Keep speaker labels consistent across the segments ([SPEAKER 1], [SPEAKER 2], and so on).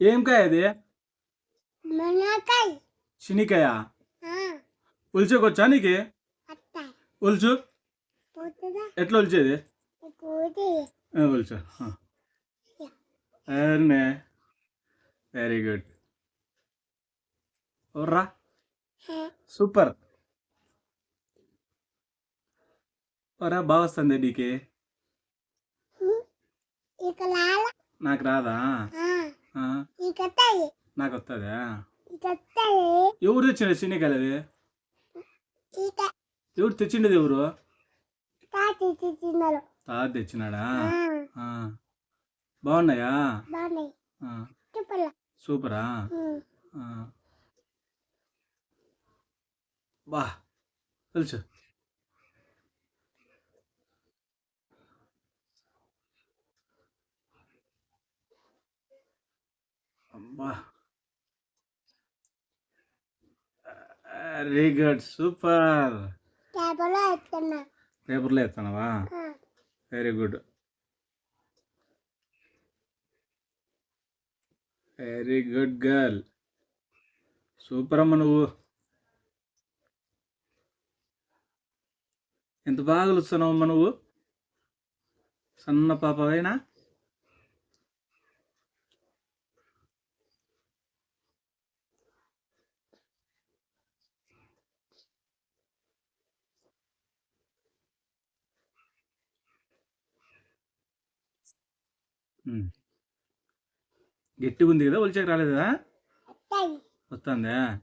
[SPEAKER 1] ఏం కాయ అది? శనికాయ ఉల్చేకొచ్చా నీకు? ఉల్చు ఎట్లా ఉల్చేది ఉల్చు వెరీ వెరీ గుడ్ ఓర్రా. సూపర్ ఓరా బాగా వస్తుంది నీకు. నాకు రాదా? నాకు వస్తుందా ఎవరు తెచ్చిన శనికాయలు అవి ఎవరు తెచ్చిండేది ఎవరు?
[SPEAKER 2] తాతి
[SPEAKER 1] తెచ్చినాడా? ఆ, బాగున్నాయా? సూపరా. బా. తెలుసు వెరీ గుడ్ సూపర్ పేపర్లో ఎత్తానవా very good very good girl super అమ్మ నువ్వు. ఎంత బాగా కలుస్తున్నావు అమ్మ నువ్వు? సన్న పాపవైనా గట్టిగా ఉంది కదా ఒలిచాక రాలేదా? వస్తుందా.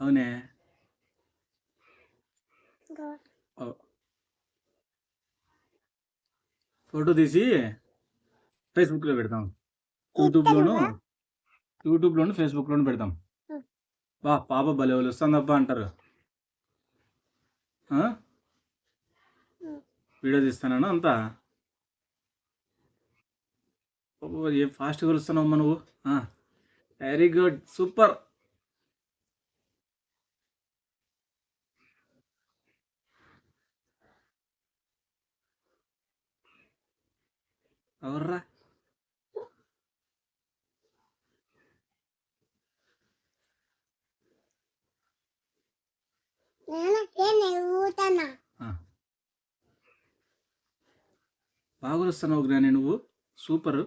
[SPEAKER 1] అవునే. ఫోటో తీసి ఫేస్బుక్లో పెడతాం. యూట్యూబ్లోను యూట్యూబ్లోను? ఫేస్బుక్లోను పెడతాం. బా పాప భలే వాళ్ళు వస్తుందబ్బా అంటారు. వీడియో తీస్తానని అంతా? ఓ, ఏం ఫాస్ట్గా కలుస్తున్నావు నువ్వు? వెరీ గుడ్ సూపర్ ఎవర్రా? బాగా వస్తున్నావు గ్రాని నువ్వు. సూపర్.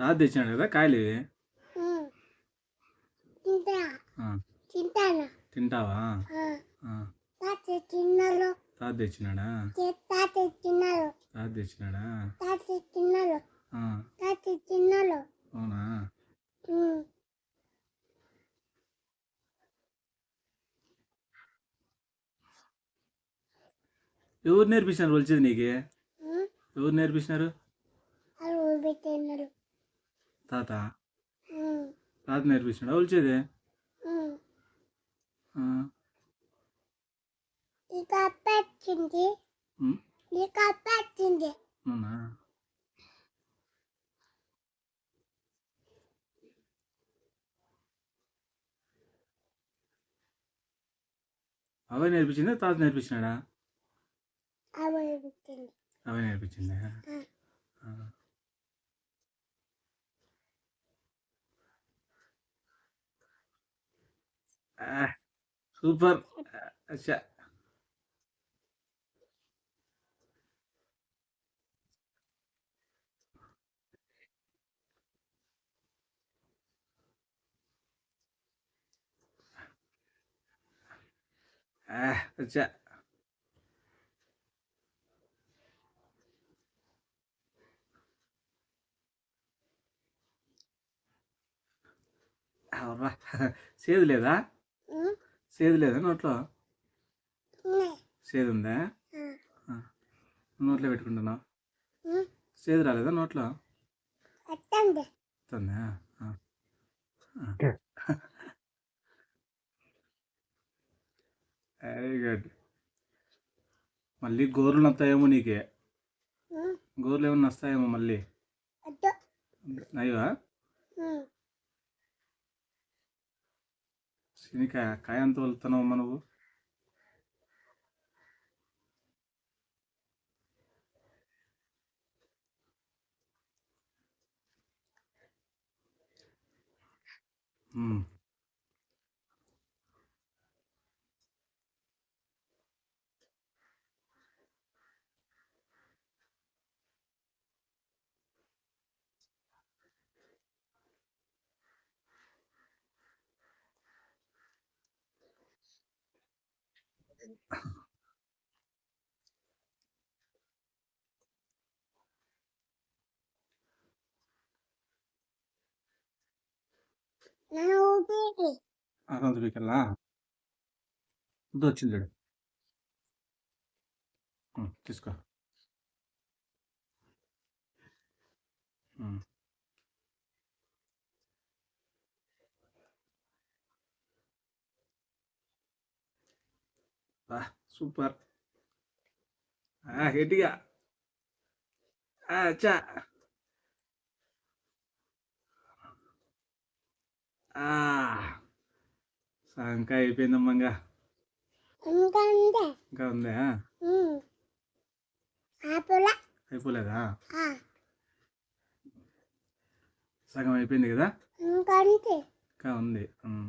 [SPEAKER 1] తాత తెచ్చినాడు కదా కాయలు ఇవి. తింటావా?
[SPEAKER 2] తాత
[SPEAKER 1] తెచ్చినాడా.
[SPEAKER 2] తాత
[SPEAKER 1] తెచ్చినాడా
[SPEAKER 2] తాత తిన్నారు
[SPEAKER 1] ఆ,
[SPEAKER 2] తాత తిన్నారు
[SPEAKER 1] అవునా
[SPEAKER 2] ఉమ్.
[SPEAKER 1] ఎవరు నేర్పించినారు వచ్చేది నీకు. ఎవరు నేర్పించినారు తాత. తాత నేర్పించినాడా అవునా? అవే నేర్పించిందా? తాత నేర్పించినాడా?
[SPEAKER 2] అవి పెట్టింది
[SPEAKER 1] అవే నేర్పించిందా
[SPEAKER 2] ఆ.
[SPEAKER 1] ఆ. ఆ, సూపర్ అచ్చా ఆ, అచ్చా అవ్వా. సేదు లేదా. సేదు లేదా నోట్లో. సేదు ఉందా. నోట్లో పెట్టుకుంటున్నావు. సేదు రాలేదా నోట్లో?
[SPEAKER 2] వస్తుంది.
[SPEAKER 1] వెరీ గుడ్ మళ్ళీ గోర్లు వస్తాయేమో నీకే. గోర్లు ఏమన్నా వస్తాయేమో మళ్ళీ. అయ్యా. శనికాయ కాయ ఎంత వెళ్తున్నావు మనవు Mm.
[SPEAKER 2] నన్ను ఊపిరి
[SPEAKER 1] ఇది వచ్చింది చూడు తీసుకో. సూపర్. ఆ, గట్టిగా ఆ, సంకా అయిపోయిందమ్మా ఇంకా
[SPEAKER 2] ఇంకా ఉందే?
[SPEAKER 1] ఇంకా అయిపోలేదా సగం అయిపోయింది కదా?
[SPEAKER 2] ఇంకా ఉంది
[SPEAKER 1] ఇంకా ఉంది ఉమ్.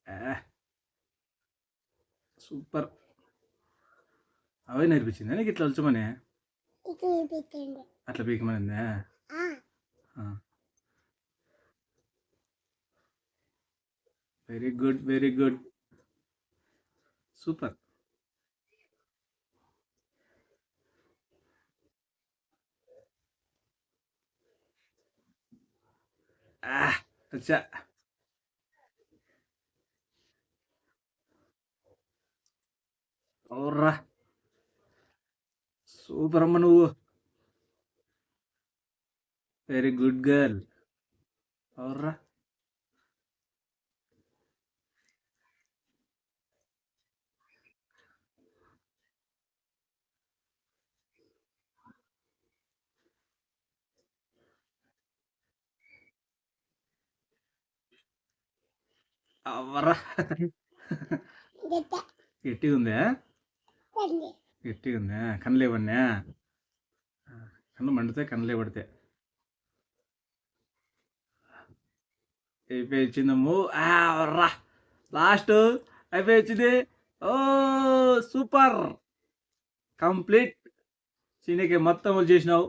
[SPEAKER 1] ఆ, సూపర్ అవే నేర్పించిందా నీకు ఇట్లా వచ్చమని
[SPEAKER 2] ఇది పెట్టండి
[SPEAKER 1] అట్లా పీకమనిందా
[SPEAKER 2] ఆ,
[SPEAKER 1] very good very good super అచ్చా ఓర్రా సూపర్ అమ్మ నువ్వు. వెరీ గుడ్ గర్ల్ ఓర్రా అవ్వరా
[SPEAKER 2] గట్ట.
[SPEAKER 1] గట్టిగా ఉందా గట్టిగా ఉందా కనలేవన్నా కన్ను మండితే కనలే పడితే అయిపోయి వచ్చిందమ్ము రా. లాస్ట్ అయిపోయి వచ్చింది ఓ సూపర్. కంప్లీట్. సీనికే మొత్తం చేసినావు.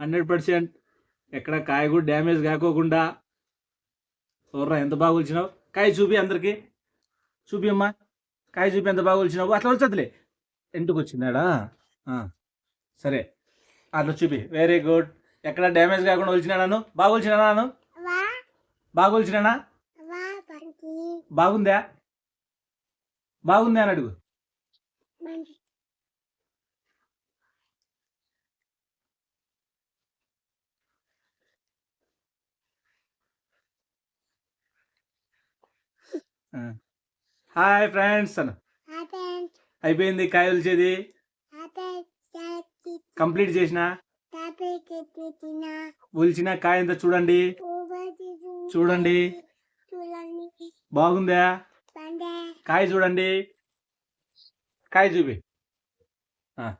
[SPEAKER 1] Hundred percent. ఎక్కడ కాయ కూడా డ్యామేజ్ కాకోకుండా. ఓర్రా ఎంత బాగా వచ్చినావు కాయ చూపి అందరికి. చూపి అమ్మా. కాయ చూపి ఎంత బాగా వచ్చినావు అట్లా వచ్చదులే ఇంటికి వచ్చిందాడా సరే. అట్లా చూపి. వెరీ గుడ్ ఎక్కడ డ్యామేజ్ కాకుండా వచ్చినాను బాగా వచ్చినాను బాగా వచ్చినానా బాగుందా? బాగుందా అని అడుగు. హాయ్ ఫ్రెండ్స్ అను
[SPEAKER 2] ఆపే
[SPEAKER 1] అయిపోయింది కాయ
[SPEAKER 2] చాకి
[SPEAKER 1] కంప్లీట్ చేసిన? ఒలిచిన కాయ ఎంత చూడండి. చూడండి. బాగుందా? కాయ చూడండి. కాయ చూపి. ఆ,